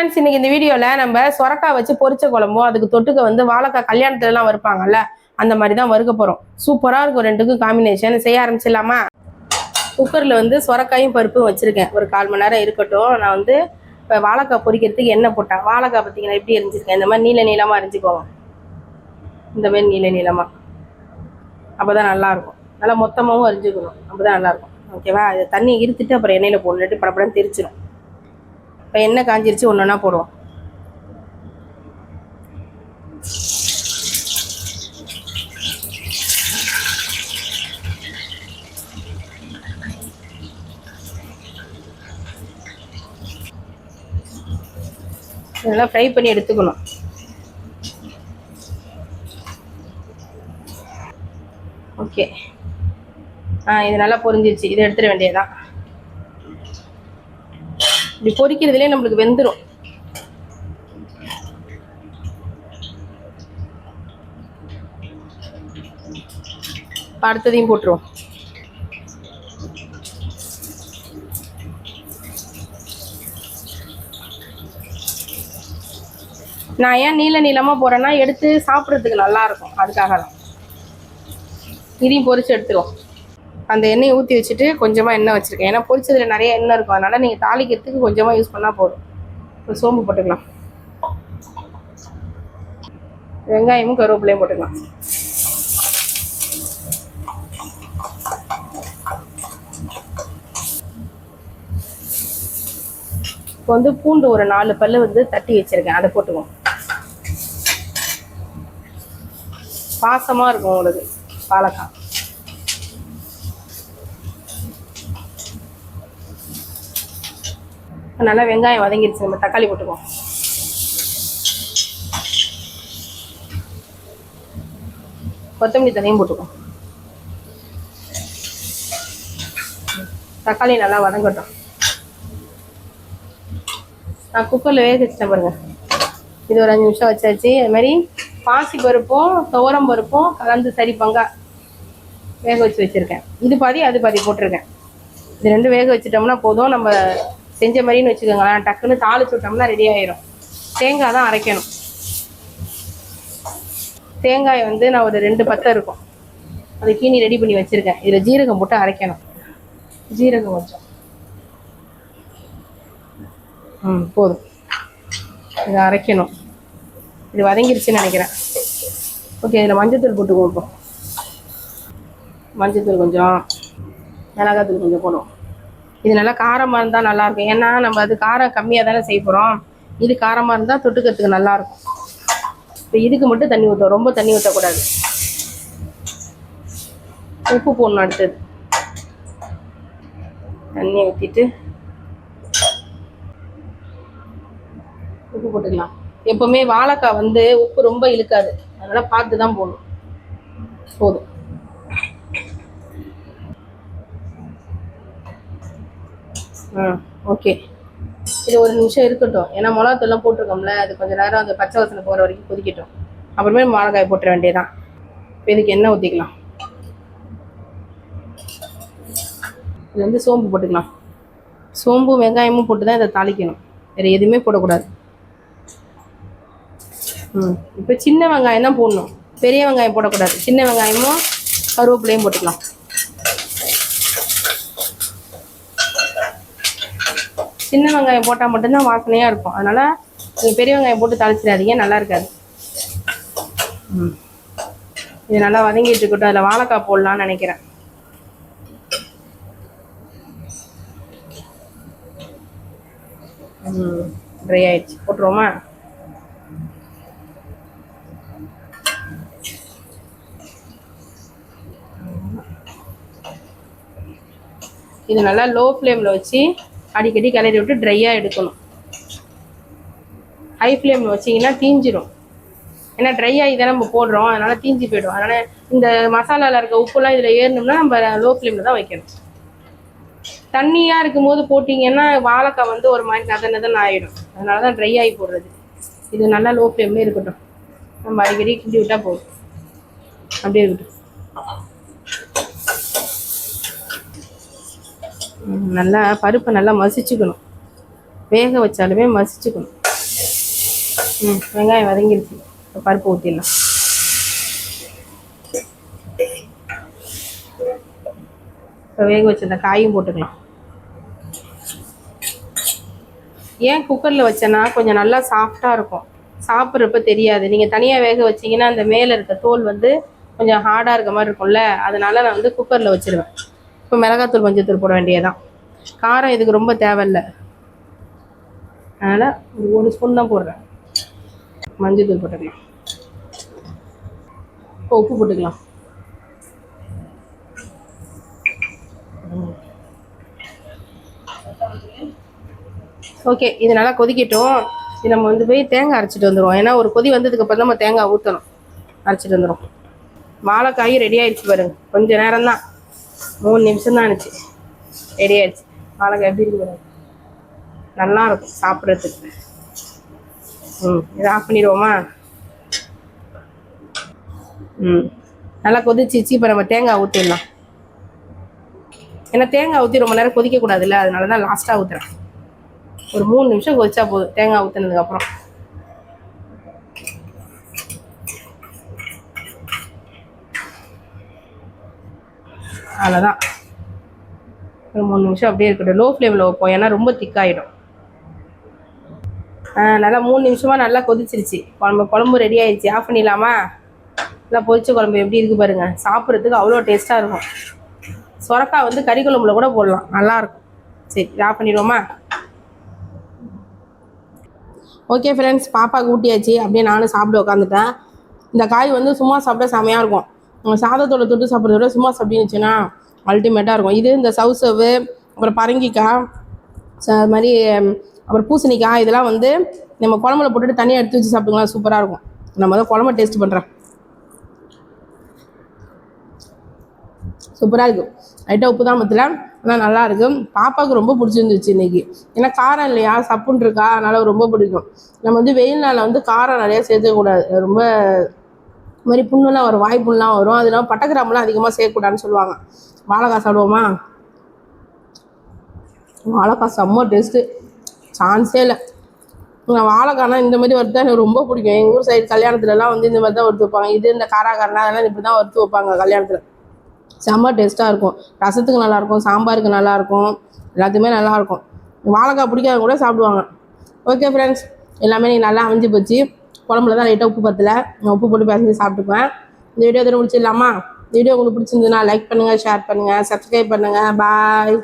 Friends இன்னைக்கு இந்த வீடியோவில் நம்ம சொரக்காய் வச்சு பொரிச்ச குழம்பும் அதுக்கு தொட்டுக்க வந்து வாழைக்காய் கல்யாணத்துலலாம் வறுப்பாங்கல்ல அந்த மாதிரி தான் வறுக்க போகிறோம் சூப்பராக இருக்கும் ரெண்டுக்கும் காம்பினேஷன் செய்ய ஆரம்பிச்சிடலாமா? குக்கரில் வந்து சொரக்காயும் பருப்பும் வச்சுருக்கேன். ஒரு கால் மணி நேரம் இருக்கட்டும். நான் வந்து இப்போ வாழைக்காய் பொரிக்கிறதுக்கு எண்ணெய் போட்டேன். வாழைக்காய் பார்த்தீங்கன்னா எப்படி எரிஞ்சிருக்கேன்? இந்த மாதிரி நீல நீளமாக அரிஞ்சுக்கோங்க இந்த மாதிரி நீல நீளமாக அப்போ தான் நல்லாயிருக்கும் நல்லா மொத்தமாகவும் அரிஞ்சிக்கணும் அப்போ தான் நல்லாயிருக்கும் ஓகேவா? அது தண்ணி இருத்துட்டு அப்புறம் எண்ணெயில் போடணுட்டு படப்படம் தெரிச்சிடும் இப்போ எண்ணெய் காஞ்சிருச்சு ஒன்று ஒன்றா போடுவோம். இதெல்லாம் ஃப்ரை பண்ணி எடுத்துக்கணும். ஓகே ஆ இது நல்லா பொரிஞ்சிருச்சு. இதை எடுத்துட வேண்டியதுதான். இப்படி பொரிக்கிறதுலே நம்மளுக்கு வெந்துடும் அடுத்ததையும் போட்டுருவோம். நான் ஏன் நீல நீளமாக போகிறேன்னா எடுத்து சாப்பிட்றதுக்கு நல்லா இருக்கும். அதுக்காக தான் இதையும் பொரிச்சு எடுத்துருவோம். அந்த எண்ணெயை ஊற்றி வச்சுட்டு கொஞ்சமாக எண்ணெய் வச்சுருக்கேன். ஏன்னா பொரிச்சதில் நிறைய எண்ணெய் இருக்கும். அதனால் நீங்கள் தாளிக்கிறதுக்கு கொஞ்சமாக யூஸ் பண்ணால் போதும். இப்போ சோம்பு போட்டுக்கலாம். வெங்காயமும் கருவேப்பிலையும் போட்டுக்கலாம். இப்போ வந்து பூண்டு ஒரு நாலு பல்லு வந்து தட்டி வச்சிருக்கேன். அதை போட்டுக்குவோம். பாசமாக இருக்கும் உங்களுக்கு. பாலக்காய். நல்லா வெங்காயம் வதங்கிடுச்சு நம்ம தக்காளி போட்டுக்குவோம். கொத்தமல்லி தனியும் போட்டுக்குவோம். தக்காளி நல்லா வதங்கட்டும். நான் குக்கரில் வேக வச்சுட்டேன் பாருங்க. இது ஒரு அஞ்சு நிமிஷம் வச்சாச்சு. அது மாதிரி பாசி பருப்பும் துவரம் பருப்பும் கலந்து சரி பங்கா வேக வச்சு வச்சுருக்கேன். இது பாதி அது பாதி போட்டிருக்கேன். இது ரெண்டும் வேக வச்சுட்டோம்னா போதும். நம்ம செஞ்ச மாதிரின்னு வச்சுக்கோங்களேன் டக்குன்னு தாளிச்சு விட்டோம்னா ரெடி ஆயிரும். தேங்காய் தான் அரைக்கணும். தேங்காய் வந்து நான் ஒரு ரெண்டு பத்தை இருக்கும். அதை கீனி ரெடி பண்ணி வச்சுருக்கேன். இதில் ஜீரகம் போட்டு அரைக்கணும். ஜீரகம் கொஞ்சம். ம் போதும். இதை அரைக்கணும். இது வதங்கிருச்சுன்னு நினைக்கிறேன். ஓகே இதில் மஞ்சத்தூள் போட்டுக்குவோம் இப்போ மஞ்சத்தூள் கொஞ்சம் மிளகாத்தூள் கொஞ்சம் போடுவோம் இது நல்லா காரமாக இருந்தால் நல்லாயிருக்கும். ஏன்னா நம்ம அது காரம் கம்மியாக தானே செய்ய போகிறோம் இது காரமாக இருந்தால் தொட்டுக்கிறதுக்கு நல்லாயிருக்கும். இப்போ இதுக்கு மட்டும் தண்ணி ஊற்றுவோம் ரொம்ப தண்ணி ஊற்றக்கூடாது உப்பு போடணும் அடுத்தது. தண்ணியை ஊற்றிட்டு உப்பு போட்டுக்கலாம். எப்போவுமே வாழைக்காய் வந்து உப்பு ரொம்ப இழுக்காது. அதனால் பார்த்து தான் போடணும். போதும். ஆ ஓகே இது ஒரு நிமிஷம் இருக்கட்டும். ஏன்னா மிளகாத்தூள்லாம் போட்டிருக்கோம்ல அது கொஞ்சம் நேரம் அந்த பச்சை வாசனை போகிற வரைக்கும் கொதிக்கட்டும். அப்புறமே மிளகாய் போட்டுற வேண்டியதான் இப்போ இதுக்கு எண்ணெய் ஊற்றிக்கலாம் இது வந்து சோம்பு போட்டுக்கலாம். சோம்பு வெங்காயமும் போட்டு தான் இதை தாளிக்கணும். வேறு எதுவுமே போடக்கூடாது. ம் இப்போ சின்ன வெங்காயம் தான் போடணும். பெரிய வெங்காயம் போடக்கூடாது. சின்ன வெங்காயமும் கருவேப்பிலையும் போட்டுக்கலாம். சின்ன வெங்காயம் போட்டால் மட்டும்தான் வாசனையாக இருக்கும். அதனால் நீங்கள் பெரிய வெங்காயம் போட்டு தாளிச்சிடாதீங்க நல்லா இருக்காது. இது நல்லா வதங்கிட்டு இருக்கட்டும். அதில் வாழைக்காய் போடலான்னு நினைக்கிறேன். ட்ரை ஆயிடுச்சு. போட்டுருவோமா? இது நல்லா லோ ஃப்ளேமில் வச்சு அடிக்கடி கிளறி விட்டு ட்ரையாக எடுக்கணும். ஹை ஃப்ளேமில் வச்சிங்கன்னா தீஞ்சிரும். ஏன்னா ட்ரை ஆகி தான் நம்ம போடுறோம். அதனால் தீஞ்சு போயிடும். அதனால் இந்த மசாலாவில் இருக்க உப்புலாம் இதில் ஏறணும்னா நம்ம லோ ஃப்ளேமில் தான் வைக்கணும். தண்ணியாக இருக்கும்போது போட்டிங்கன்னா வாழைக்காய் வந்து ஒரு மாதிரி நத நதன் ஆகிடும் அதனால தான் ட்ரை ஆகி போடுறது. இது நல்லா லோ ஃப்ளேம்லேயே இருக்கட்டும். நம்ம அடிக்கடி கிண்டி விட்டால் போதும். அப்படியே இருக்கட்டும். நல்லா பருப்பை நல்லா மசிச்சுக்கணும். வேக வச்சாலுமே மசிச்சுக்கணும். ம் வெங்காயம் வதங்கிடுச்சு இப்போ பருப்பு ஊற்றிடலாம் இப்போ வேக வச்சிருந்த காயும் போட்டுக்கலாம். ஏன் குக்கரில் வச்சேன்னா கொஞ்சம் நல்லா சாஃப்டாக இருக்கும். சாப்பிட்றப்ப தெரியாது. நீங்கள் தனியாக வேக வச்சிங்கன்னா அந்த மேலே இருக்க தோல் வந்து கொஞ்சம் ஹார்டாக இருக்க மாதிரி இருக்கும்ல. அதனால நான் வந்து குக்கரில் வச்சிருவேன். இப்போ மிளகாத்தூள் மஞ்சத்தூள் போட வேண்டியதான் காரம் இதுக்கு ரொம்ப தேவையில்லை. அதனால் ஒரு ஒரு ஸ்பூன் தான் போடுறேன். மஞ்சத்தூள் போட்டுக்கலாம். இப்போ உப்பு போட்டுக்கலாம். ஓகே இது நல்லா கொதிக்கட்டும். இது நம்ம வந்து போய் தேங்காய் அரைச்சிட்டு வந்துடுவோம் ஏன்னா ஒரு கொதி வந்ததுக்கு அப்புறம் நம்ம தேங்காய் ஊற்றணும் அரைச்சிட்டு வந்துடும் வாழைக்காயும் ரெடி ஆயிடுச்சு பாருங்க. கொஞ்சம் நேரம் தான் மூணு நிமிஷம் தான் ஆனிச்சு. ரெடி ஆயிடுச்சு. வாழைக்காய் எப்படி நல்லா இருக்கும் சாப்பிட்றதுக்கு. ம் இதை ஆஃப் பண்ணிடுவோமா? ம் நல்லா கொதிச்சிச்சு இப்போ நம்ம தேங்காய் ஊற்றிடலாம் ஏன்னா தேங்காய் ஊற்றி ரொம்ப நேரம் கொதிக்கக்கூடாதுல்ல அதனால தான் லாஸ்ட்டாக ஊற்றுறேன் ஒரு மூணு நிமிஷம் கொதிச்சா போதும் தேங்காய் ஊற்றுனதுக்கப்புறம் அவ்வளோதான் ஒரு மூணு நிமிஷம் அப்படியே இருக்கட்டும். லோ ஃப்ளேமில் வைப்போம். ஏன்னா ரொம்ப திக்காயிடும் ஆ நல்லா மூணு நிமிஷமாக நல்லா கொதிச்சிருச்சு. குழம்பு குழம்பு ரெடி ஆயிடுச்சு ஆஃப் பண்ணிடலாமா? நல்லா பொரிச்ச குழம்பு எப்படி இருக்குது பாருங்கள் சாப்பிட்றதுக்கு அவ்வளோ டேஸ்ட்டாக இருக்கும். சொரக்காய் வந்து கறி குழம்புல கூட போடலாம். நல்லாயிருக்கும் சரி ஆஃப் பண்ணிடுவோமா? ஓகே ஃப்ரெண்ட்ஸ் பாப்பாவுக்கு ஊட்டியாச்சு. அப்படியே நானும் சாப்பிட உட்காந்துட்டேன் இந்த காய் வந்து சும்மா சாப்பிட்டா செமையாக இருக்கும். சாதத்தோட தொட்டு சாப்பிட்றத விட சும்மா சாப்பிட்டுச்சுன்னா அல்டிமேட்டாக இருக்கும். இது இந்த சவுசவு அப்புறம் பரங்கிக்காய் ச- அது மாதிரி அப்புறம் பூசணிக்காய் இதெல்லாம் வந்து நம்ம குழம்புல போட்டுட்டு தனியாக எடுத்து வச்சு சாப்பிட்டுக்கலாம் சூப்பராக இருக்கும். நம்ம தான் குழம்பு டேஸ்ட் பண்ணுறேன் சூப்பராக இருக்கும் லைட்டாக உப்பு தான் மத்தில் ஆனால் நல்லா இருக்கும் பாப்பாவுக்கு ரொம்ப பிடிச்சிருந்துச்சு இன்னைக்கு. ஏன்னா காரம் இல்லையா? சப்புன்னு இருக்கா? ரொம்ப பிடிக்கும். நம்ம வந்து வெயில் நாளில் வந்து காரம் நிறையா சேர்த்துக்கூடாது ரொம்ப இது மாதிரி புண்ணுலாம் வரும் வாய் புண்ணுலாம் வரும். அதெல்லாம் இல்லாமல் பட்டக்கிராமெலாம் அதிகமாக சேர்க்கக்கூடாதுன்னு சொல்லுவாங்க. வாழைக்காய் சாப்பிடுவோமா? வாழைக்காய் செம்ம டேஸ்ட்டு சான்ஸே இல்லை. நான் வாழைக்காய்னா இந்த மாதிரி வறுத்தா எனக்கு ரொம்ப பிடிக்கும். எங்கள் ஊர் சைடு கல்யாணத்துலலாம் வந்து இந்த மாதிரி தான் வறுத்து வைப்பாங்க. இது இந்த காராக்காரனா அதெல்லாம் இப்படி தான் வறுத்து வைப்பாங்க கல்யாணத்தில். செம்ம டேஸ்ட்டாக இருக்கும். ரசத்துக்கு நல்லாயிருக்கும் சாம்பாருக்கு நல்லாயிருக்கும் எல்லாத்துக்குமே நல்லாயிருக்கும் வாழைக்காய் பிடிக்காத கூட சாப்பிடுவாங்க. ஓகே ஃப்ரெண்ட்ஸ் எல்லாமே நீங்கள் நல்லா அமைஞ்சு போச்சு. குழம்புல தான் லைட்டாக உப்பு பத்தல. நான் உப்பு போட்டு பேசி சாப்பிட்டுக்குவேன். இந்த வீடியோ எதுவும் முடிச்சிடலாமா? இந்த வீடியோ உங்களுக்கு பிடிச்சிருந்ததுன்னா லைக் பண்ணுங்கள் ஷேர் பண்ணுங்கள் சப்ஸ்கிரைப் பண்ணுங்கள் பாய்